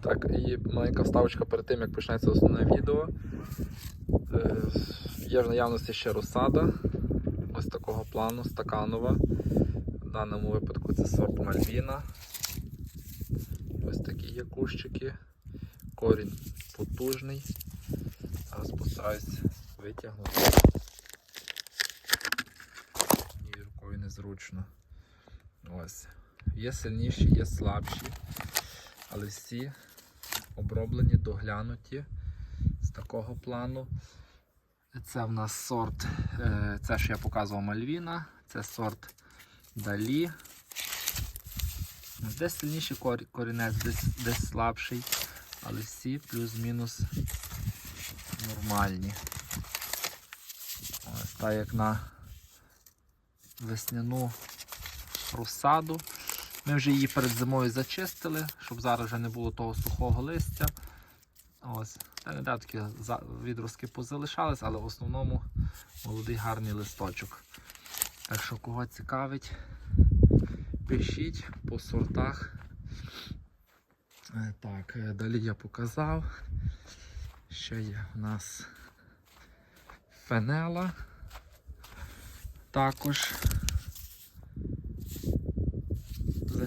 Так, і маленька вставочка перед тим, як почнеться основне відео. Е, Є в наявності ще розсада ось такого плану, стаканова. В даному випадку це сорт Мальвіна. Ось такі є кущики. Корінь потужний. Зараз постараюсь витягнути. І рукою незручно. Ось. Є сильніші, є слабші, але всі оброблені, доглянуті з такого плану. Це в нас сорт, е, це що я показував Мальвіна, це сорт Далі. Десь сильніший корінець, десь, десь слабший, але всі плюс-мінус нормальні. Ось так як на весняну розсаду. Ми вже її перед зимою зачистили, щоб зараз вже не було того сухого листя. Ось. Та не такі відростки позалишались, але в основному молодий гарний листочок. Так що кого цікавить, пишіть по сортах. Е, Так, е, далі я показав. Ще є в нас фенела. Також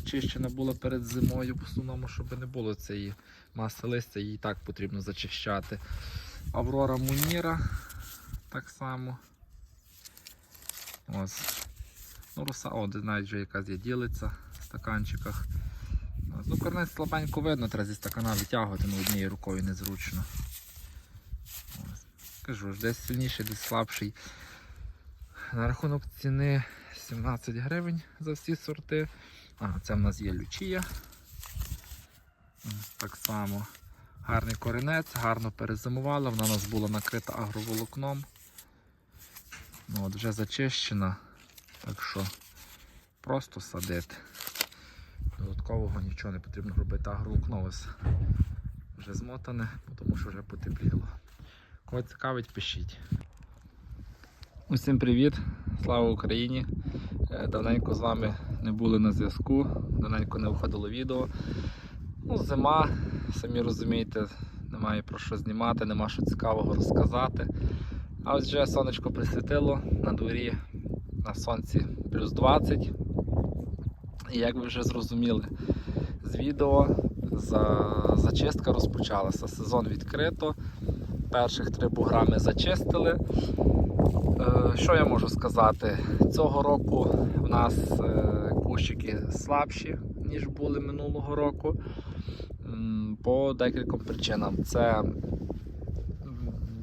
зачищена була перед зимою, в основному, щоб не було цієї маси листя, її так потрібно зачищати. Аврора Муніра так само. Ось. Ну, роса, о, де вже якась є ділиться в стаканчиках. Ну, корнець слабенько видно, треба зі стакана витягувати, ну однією рукою незручно. Ось. Кажу десь сильніший, десь слабший. На рахунок ціни 17 гривень за всі сорти. А, це в нас є лючія. Так само гарний коренець, гарно перезимувала, вона у нас була накрита агроволокном. Ну, от Вже зачищена, так що просто садити. Додаткового нічого не потрібно робити. Агроволокно вже змотане, тому що вже потепліло. Кого цікавить, пишіть. Усім привіт! Слава Україні! Е, Давненько з вами не були на зв'язку, давненько не виходило відео. Ну, зима, самі розумієте, немає про що знімати, нема що цікавого розказати. А ось вже сонечко присвітило на дворі на сонці плюс 20. І як ви вже зрозуміли з відео, за... зачистка розпочалася. Сезон відкрито. Перших три бугра ми зачистили. Е, Що я можу сказати? Цього року в нас е, кущики слабші, ніж були минулого року. По декільком причинам. Це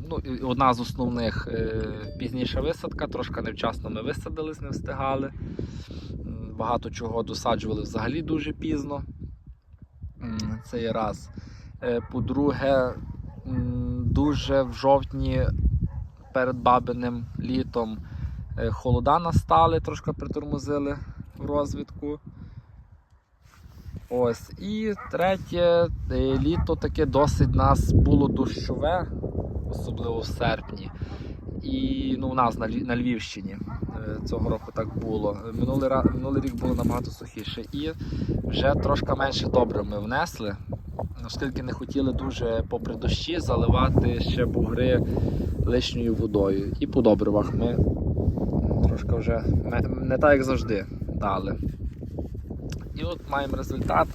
ну, одна з основних е, пізніша висадка, трошки невчасно ми висадились, не встигали. Багато чого досаджували взагалі дуже пізно. Це є раз. По-друге, дуже в жовтні перед бабиним літом е, холода настали, трошки притормозили в розвитку. Ось. І третє, е, літо таке досить нас було дощове, особливо в серпні. І ну, у нас на, Львівщині е, цього року так було. Минулий, минулий рік було набагато сухіше. І вже трошки менше добре ми внесли, оскільки не хотіли дуже попри дощі заливати ще бугри лишньою водою. І по добривах ми трошки вже ме- не так, як завжди, дали. І от маємо результат.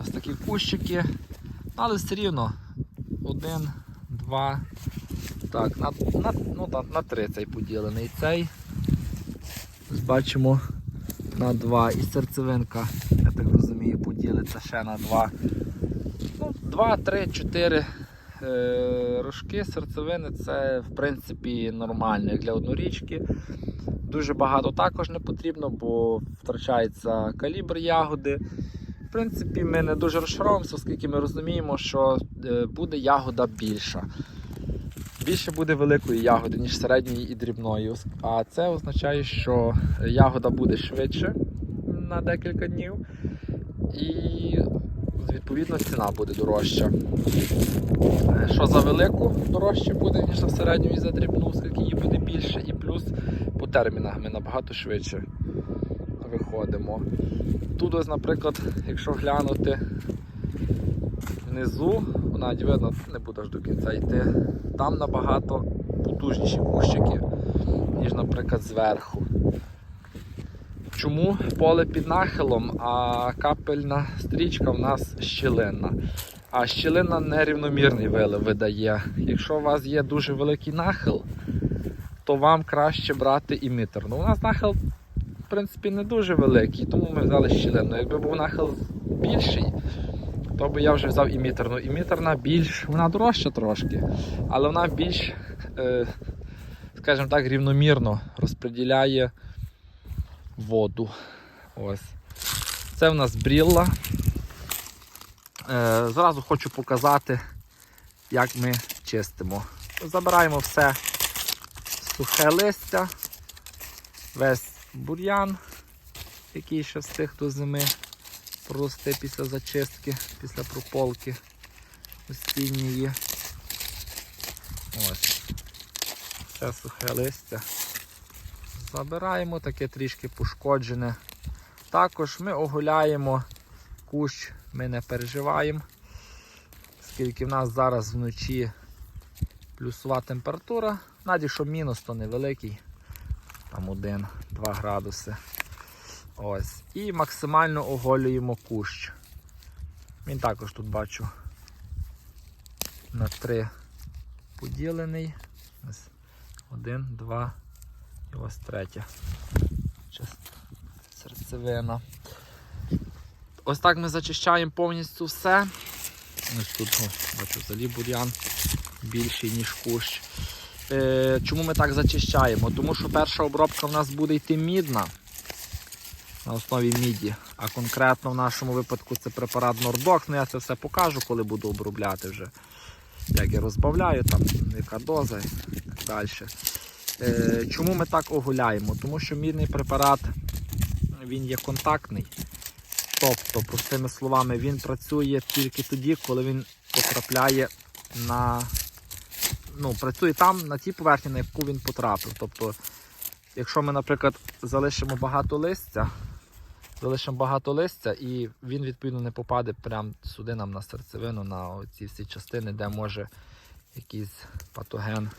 Ось такі кущики. Але все рівно один, два. Так, на, на, ну, на, на три цей поділений. Цей. Бачимо на два. І серцевинка, я так розумію, поділиться ще на два. Ну, два, три, чотири е, рожки серцевини це в принципі нормально як для однорічки. Дуже багато також не потрібно, бо втрачається калібр ягоди. В принципі, ми не дуже розшаровуємося, оскільки ми розуміємо, що е, буде ягода більша. Більше буде великої ягоди, ніж середньої і дрібної. А це означає, що ягода буде швидше на декілька днів. І відповідно ціна буде дорожча. Е, Що за велику дорожче буде, ніж за середню і за дрібну, оскільки її буде більше, і плюс по термінах ми набагато швидше виходимо. Тут ось, наприклад, якщо глянути, внизу, навіть видно, не буде аж до кінця йти. Там набагато потужніші кущики, ніж, наприклад, зверху. Чому поле під нахилом, а капельна стрічка в нас щілинна. А щілина нерівномірний вилив видає. Якщо у вас є дуже великий нахил, то вам краще брати імітер. Ну, у нас нахил, в принципі, не дуже великий, тому ми взяли щілину. Якби був нахил більший, то би я вже взяв імітерну. Імітерна більш, вона дорожча трошки, але вона більш, е, скажімо так, рівномірно розподіляє воду. Ось. Це в нас брілла. Е, зразу хочу показати, як ми чистимо. Забираємо все сухе листя, весь бур'ян, який ще встиг до зими прорости після зачистки, після прополки осінньої. Ось. Все сухе листя. Забираємо таке трішки пошкоджене. Також ми оголяємо кущ, ми не переживаємо, оскільки в нас зараз вночі плюсова температура, навіть якщо мінус, то невеликий, там 1-2 градуси. Ось. І максимально оголюємо кущ. Він також тут бачу на 3 поділений. Ось один, два ось третя. Серцевина. Ось так ми зачищаємо повністю все. Ось тут о, бачу взагалі бур'ян більший, ніж кущ. Е, чому ми так зачищаємо? Тому що перша обробка в нас буде йти мідна на основі міді. А конкретно в нашому випадку це препарат Нордокс. Ну я це все покажу, коли буду обробляти вже. Як я розбавляю, там яка доза і так далі. Е, чому ми так огуляємо? Тому що мідний препарат він є контактний. Тобто, простими словами, він працює тільки тоді, коли він потрапляє на. Ну, працює там, на тій поверхні, на яку він потрапив. Тобто, якщо ми, наприклад, залишимо багато листя, залишимо багато листя, і він відповідно не попаде прямо сюди нам на серцевину, на ці всі частини, де може якийсь патоген,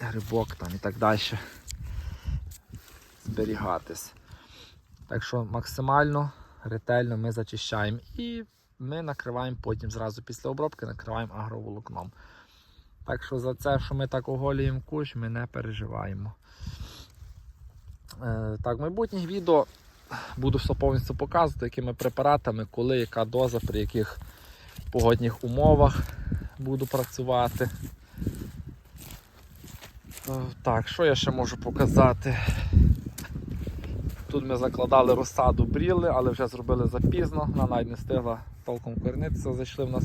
грибок там і так далі зберігатись. Так що максимально ретельно ми зачищаємо і ми накриваємо потім зразу після обробки накриваємо агроволокном. Так що за це, що ми так оголюємо кущ, ми не переживаємо. Е, так, в майбутніх відео буду все повністю показувати, якими препаратами, коли, яка доза, при яких погодних умовах буду працювати. Е, Так, що я ще можу показати? Тут ми закладали розсаду бріли, але вже зробили запізно, вона навіть не встигла толком коренитися, зайшли в нас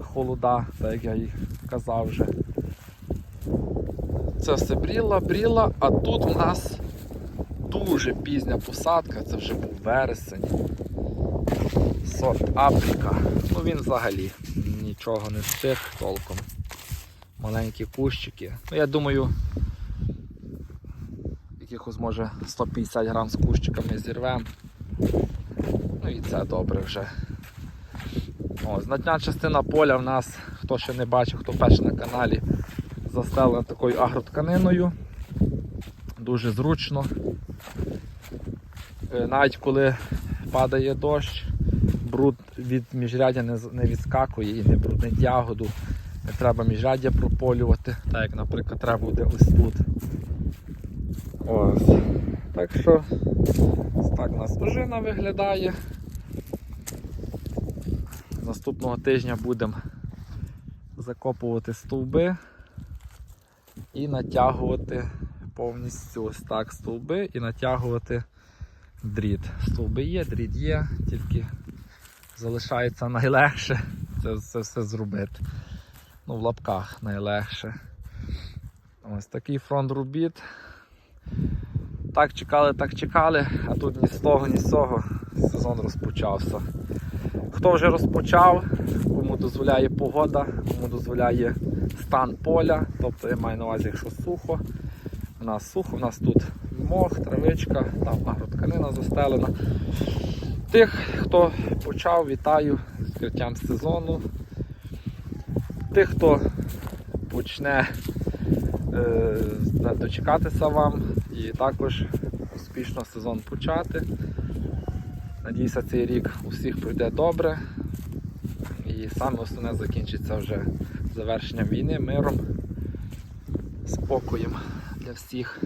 холода, так як я їй казав вже. Це все бріла, бріла, а тут у нас дуже пізня посадка, це вже був вересень. Сорт Африка. Ну він взагалі нічого не встиг толком. Маленькі кущики. Ну я думаю, якихось може 150 грам з кущиками зірвемо. Ну і це добре вже. О, значна частина поля в нас, хто ще не бачив, хто перший на каналі, застелена такою агротканиною. Дуже зручно. Е, Навіть коли падає дощ, бруд від міжрядя не, відскакує і не бруднить ягоду. Не треба міжрядя прополювати, так як, наприклад, треба буде ось тут. Ось. Так що ось так у нас ожина виглядає. Наступного тижня будемо закопувати стовби і натягувати повністю ось так стовби і натягувати дріт. Стовби є, дріт є, тільки залишається найлегше це все зробити. Ну, в лапках найлегше. Ось такий фронт робіт. Так чекали, так чекали, а тут ні з того, ні з цього сезон розпочався. Хто вже розпочав, кому дозволяє погода, кому дозволяє стан поля, тобто я маю на увазі, якщо сухо, у нас сухо, у нас тут мох, травичка, там агротканина застелена. Тих, хто почав, вітаю з відкриттям сезону. Тих, хто почне е, дочекатися вам і також успішно сезон почати. Надіюся, цей рік у всіх пройде добре. І саме основне закінчиться вже завершенням війни, миром, спокоєм для всіх.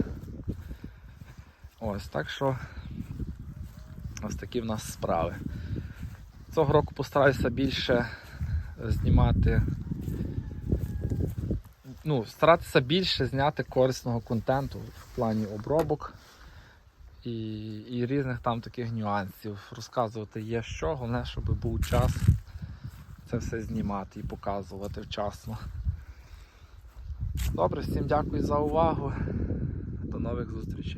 Ось так що ось такі в нас справи. Цього року постараюся більше знімати. Ну, старатися більше зняти корисного контенту в плані обробок і, і різних там таких нюансів. Розказувати є що, головне, щоб був час це все знімати і показувати вчасно. Добре, всім дякую за увагу. До нових зустрічей.